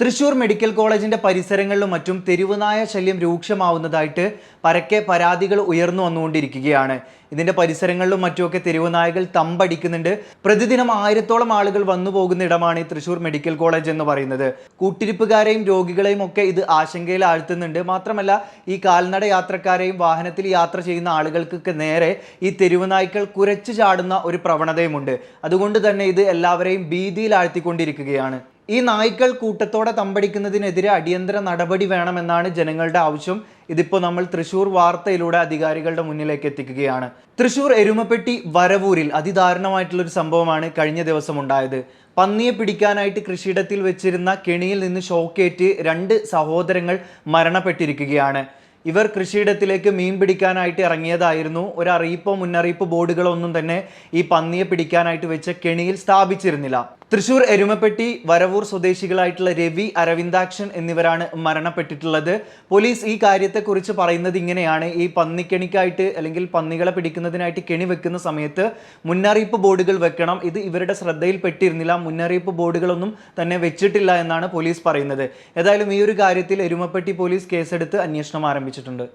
Thrissur medical കോളേജിന്റെ പരിസരങ്ങളിലും മറ്റും തെരുവുനായ ശല്യം രൂക്ഷമാവുന്നതായിട്ട് പരക്കെ പരാതികൾ ഉയർന്നു വന്നുകൊണ്ടിരിക്കുകയാണ്. ഇതിന്റെ പരിസരങ്ങളിലും മറ്റുമൊക്കെ തെരുവുനായകൾ തമ്പടിക്കുന്നുണ്ട്. പ്രതിദിനം ആയിരത്തോളം ആളുകൾ വന്നു പോകുന്ന ഇടമാണ് ഈ തൃശൂർ മെഡിക്കൽ കോളേജ് എന്ന് പറയുന്നത്. കൂട്ടിരിപ്പുകാരെയും രോഗികളെയും ഒക്കെ ഇത് ആശങ്കയിൽ ആഴ്ത്തുന്നുണ്ട്. മാത്രമല്ല ഈ കാൽനട യാത്രക്കാരെയും വാഹനത്തിൽ യാത്ര ചെയ്യുന്ന ആളുകൾക്കൊക്കെ നേരെ ഈ തെരുവുനായ്ക്കൾ കുരച്ചു ചാടുന്ന ഒരു പ്രവണതയുമുണ്ട്. അതുകൊണ്ട് തന്നെ ഇത് എല്ലാവരെയും ഭീതിയിൽ ആഴ്ത്തിക്കൊണ്ടിരിക്കുകയാണ് ഈ നായ്ക്കൾ കൂട്ടത്തോടെ തമ്പടിക്കുന്നതിനെതിരെ അടിയന്തര നടപടി വേണമെന്നാണ് ജനങ്ങളുടെ ആവശ്യം. ഇതിപ്പോൾ നമ്മൾ തൃശൂർ വാർത്തയിലൂടെ അധികാരികളുടെ മുന്നിലേക്ക് എത്തിക്കുകയാണ്. തൃശൂർ എരുമപ്പെട്ടി വരവൂരിൽ അതിദാരുണമായിട്ടുള്ളൊരു സംഭവമാണ് കഴിഞ്ഞ ദിവസം ഉണ്ടായത്. പന്നിയെ പിടിക്കാനായിട്ട് കൃഷിയിടത്തിൽ വെച്ചിരുന്ന കെണിയിൽ നിന്ന് ഷോക്കേറ്റ് രണ്ട് സഹോദരങ്ങൾ മരണപ്പെട്ടിരിക്കുകയാണ്. ഇവർ കൃഷിയിടത്തിലേക്ക് മീൻ പിടിക്കാനായിട്ട് ഇറങ്ങിയതായിരുന്നു. ഒരു മുന്നറിയിപ്പ് ബോർഡുകളൊന്നും തന്നെ ഈ പന്നിയെ പിടിക്കാനായിട്ട് വെച്ച കെണിയിൽ സ്ഥാപിച്ചിരുന്നില്ല. തൃശൂർ എരുമപ്പെട്ടി വരവൂർ സ്വദേശികളായിട്ടുള്ള രവി അരവിന്ദാക്ഷൻ എന്നിവരാണ് മരണപ്പെട്ടിട്ടുള്ളത്. പോലീസ് ഈ കാര്യത്തെക്കുറിച്ച് പറയുന്നത് ഇങ്ങനെയാണ്. ഈ പന്നിക്കെണിക്കായിട്ട് അല്ലെങ്കിൽ പന്നികളെ പിടിക്കുന്നതിനായിട്ട് കെണി വെക്കുന്ന സമയത്ത് മുന്നറിയിപ്പ് ബോർഡുകൾ വെക്കണം. ഇത് ഇവരുടെ ശ്രദ്ധയിൽപ്പെട്ടിരുന്നില്ല. മുന്നറിയിപ്പ് ബോർഡുകളൊന്നും തന്നെ വെച്ചിട്ടില്ല എന്നാണ് പോലീസ് പറയുന്നത്. ഏതായാലും ഈ ഒരു കാര്യത്തിൽ എരുമപ്പെട്ടി പോലീസ് കേസെടുത്ത് അന്വേഷണം ആരംഭിച്ചിട്ടുണ്ട്.